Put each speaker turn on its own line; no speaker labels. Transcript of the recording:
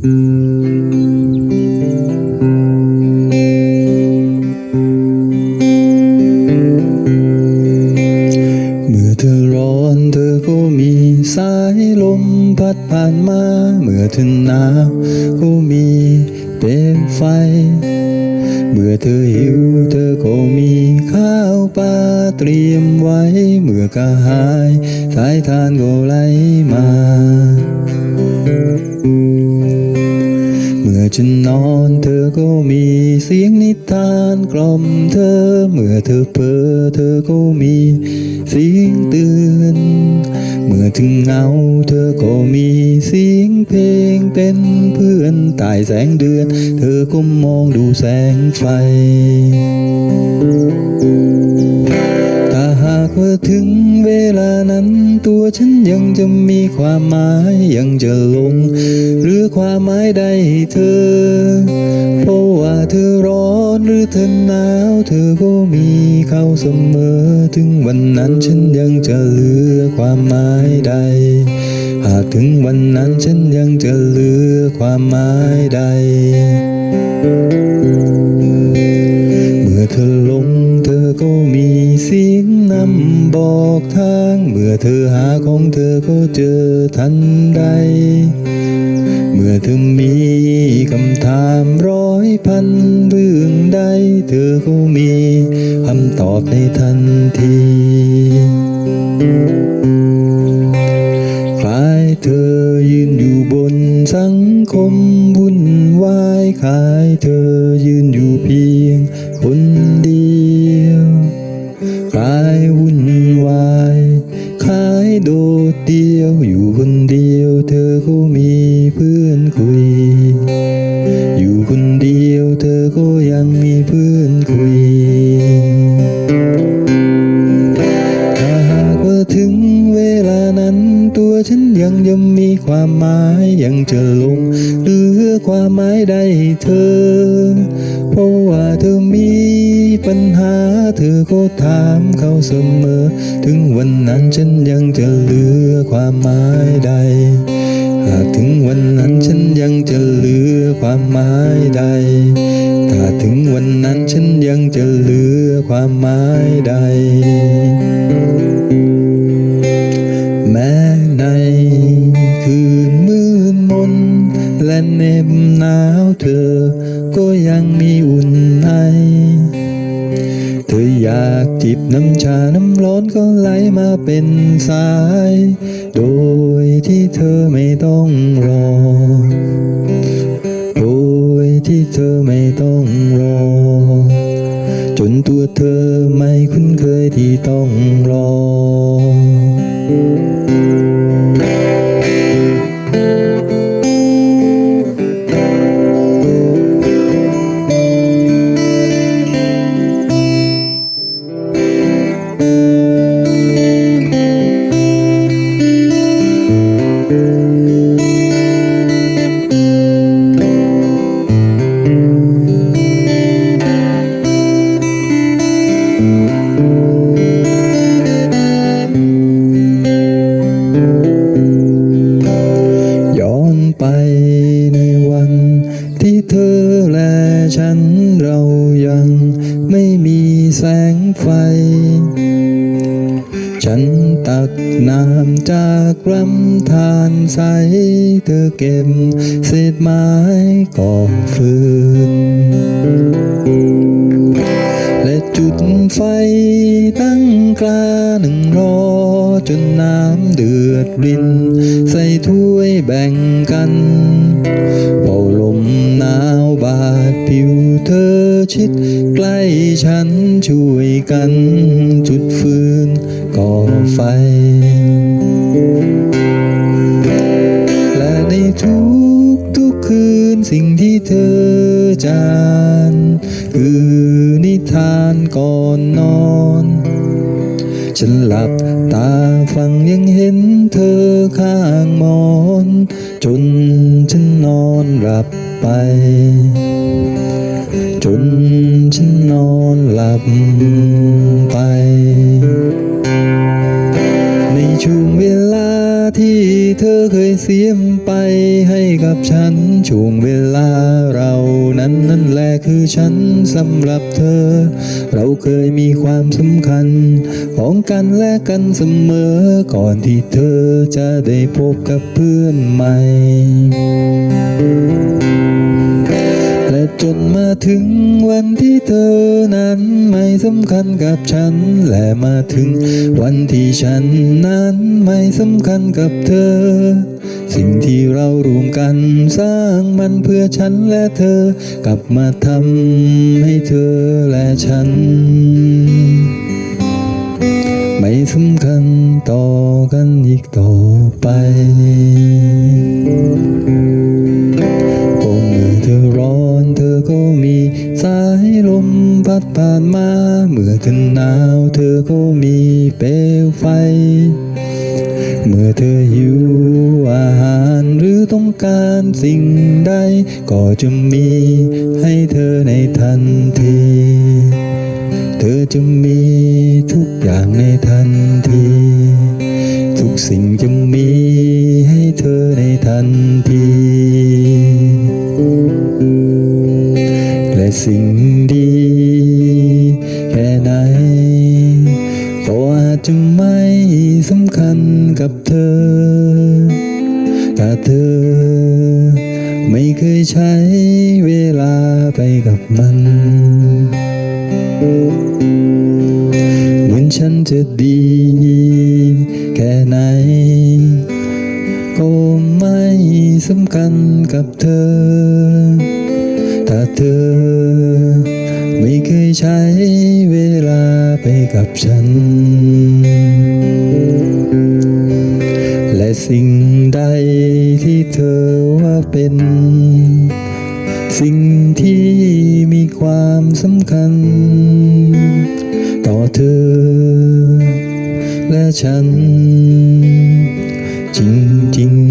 สายลมพัดผ่านมา เมื่อเธอหนาวก็มีเปลวไฟ เมื่อเธอหิวเธอก็มีข้าวปลาเตรียมไว้ เมื่อกระหายสายทานก็ไหลมา กล่อมเธอเมื่อเธอเพ้อเธอก็มีเสียงเตือนเมื่อถึงเงาเธอก็มีเสียงเพลงเป็นเพื่อนใต้แสงเดือน เธอก็มองดูแสงไฟถ้าหากว่าถึงเวลานั้น ตัวฉันยังจะมีความหมายยังจะลง หรือความหมายใดเธอ หรือเธอหนาวเธอก็มีเขาเสมอ ถึงวันนั้นฉันยังจะเหลือความหมายใด หากถึงวันนั้นฉันยังจะเหลือความหมายใด เมื่อเธอหลงเธอก็มีเสียงนำบอกทาง เมื่อเธอหาของเธอก็เจอทันใดเมื่อเธอมีคำถามร้อยพันเรื่อง เธอก็มีคำตอบในทันที คล้ายเธอยืนอยู่บนสังคมวุ่นวายคล้ายเธอยืนอยู่เพียงคนเดียวคล้ายวุ่นวายคล้ายโดดเดียวอยู่คนเดียว เธอก็มีเพื่อนคุยอยู่คนเดียวเธอก็ยังมีเพื่อน จะลงเหลือความหมายใดเธอ เพราะว่าเธอมีปัญหาเธอก็ถามเขาเสมอ ถึงวันนั้นฉันยังจะเหลือความหมายใด หากถึงวันนั้นฉันยังจะเหลือความหมายใด ถ้าถึงวันนั้นฉันยังจะเหลือความหมายใด เหน็บหนาวเธอ ก็ยังมีอุ่นในเธออยากจิบน้ำชาน้ำร้อนก็ไหลมาเป็นสาย โดยที่เธอไม่ต้องรอ โดยที่เธอไม่ต้อง ฉันตักน้ำจากลำธารใสเธอเก็บเศษไม้ก่อฟืน และจุดไฟตั้งกลาหนึ่งรอ จนน้ำเดือดริน ใส่ถ้วยแบ่งกันเป่าลมหนาวบาดผิวเธอชิด ใกล้ฉันช่วยกันจุดฟืน ก่อไฟ และในทุกทุกๆคืนสิ่งที่เธอจานคือนิทานก่อนนอน ฉันหลับตาฟังยังเห็นเธอข้างมอน จนฉันนอนหลับไป จนฉันนอนหลับ เสียมไปให้กับฉัน ช่วงเวลาเรานั้นนั่นแหละคือฉันสำหรับเธอ เราเคยมีความสำคัญ ของกันและกันเสมอ ก่อนที่เธอจะได้พบกับเพื่อนใหม่และจนมาถึงวันที่เธอนั้นไม่สำคัญกับฉัน และมาถึงวันที่ฉันนั้นไม่สำคัญกับเธอ สิ่งที่เรารวมกันสร้างมันเพื่อฉันและเธอ กลับมาทำให้เธอและฉัน ไม่สำคัญต่อกันอีกต่อไปก็เมื่อเธอร้อนเธอก็มีสายลมพัดผ่านมาเมื่อเธอ สิ่งใดก็จะมีให้เธอในทันที เธอจะมีทุกอย่างในทันที ทุกสิ่งจะมีให้เธอในทันที และสิ่งดีแค่ไหนก็อาจจะไม่สำคัญกับเธอ ถ้าเธอ ไม่เคยใช้เวลาไปกับมันเหมือนฉันจะดี แค่ไหน ก็ไม่สำคัญกับเธอถ้าเธอ ไม่เคยใช้เวลาไปกับฉัน และสิ่ง ฉัน จริง